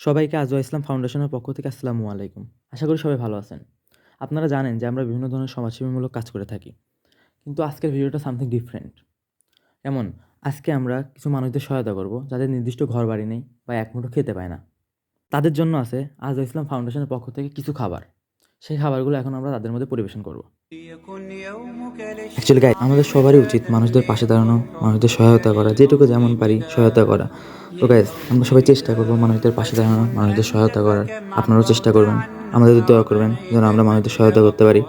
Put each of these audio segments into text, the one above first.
সবাইকে আজওয়া ইসলাম ফাউন্ডেশনের পক্ষ থেকে আসসালামু আলাইকুম। আশা করি সবাই ভালো আছেন। আপনারা জানেন যে আমরা বিভিন্ন ধরনের সমাজসেবীমূলক কাজ করে থাকি। কিন্তু আজকের ভিডিওটা সামথিং ডিফারেন্ট যেমন আজকে আমরা কিছু মানুষদের সহায়তা করব যাদের নির্দিষ্ট ঘর বাড়ি নেই বা এক মুঠো খেতে পায় না। তাদের জন্য আছে আজওয়া ইসলাম ফাউন্ডেশনের পক্ষ থেকে কিছু খাবার। সেই খাবারগুলো এখন আমরা তাদের মধ্যে পরিবেশন করব। অ্যাকচুয়ালি গাই আমাদের সবারই উচিত মানুষদের পাশে দাঁড়ানো, মানুষদের সহায়তা করা, যেটুকু যেমন পারি সহায়তা করা। তো গাইজ আমরা সবাই চেষ্টা করব মানুষদের পাশে দাঁড়ানো মানুষদের সহায়তা করার। আপনারাও চেষ্টা করবেন আমাদের দোয়া করবেন যেন আমরা মানুষদের সহায়তা করতে পারি।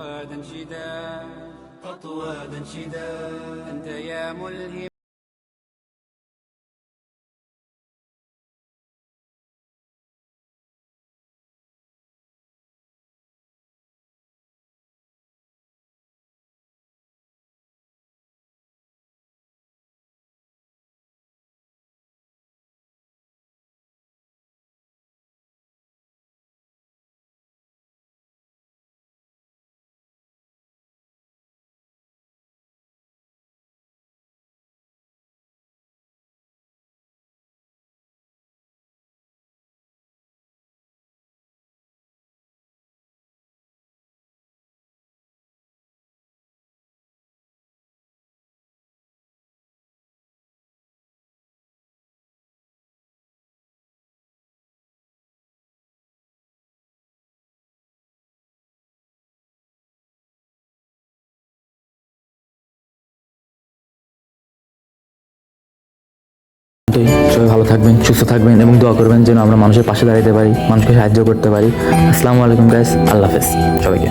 সবাই ভালো থাকবেন, সুস্থ থাকবেন এবং দোয়া করবেন যেন আমরা মানুষের পাশে দাঁড়াতে পারি, মানুষকে সাহায্য করতে পারি। আসসালামু আলাইকুম গাইস আল্লাহ হাফেজ। সবাইকে।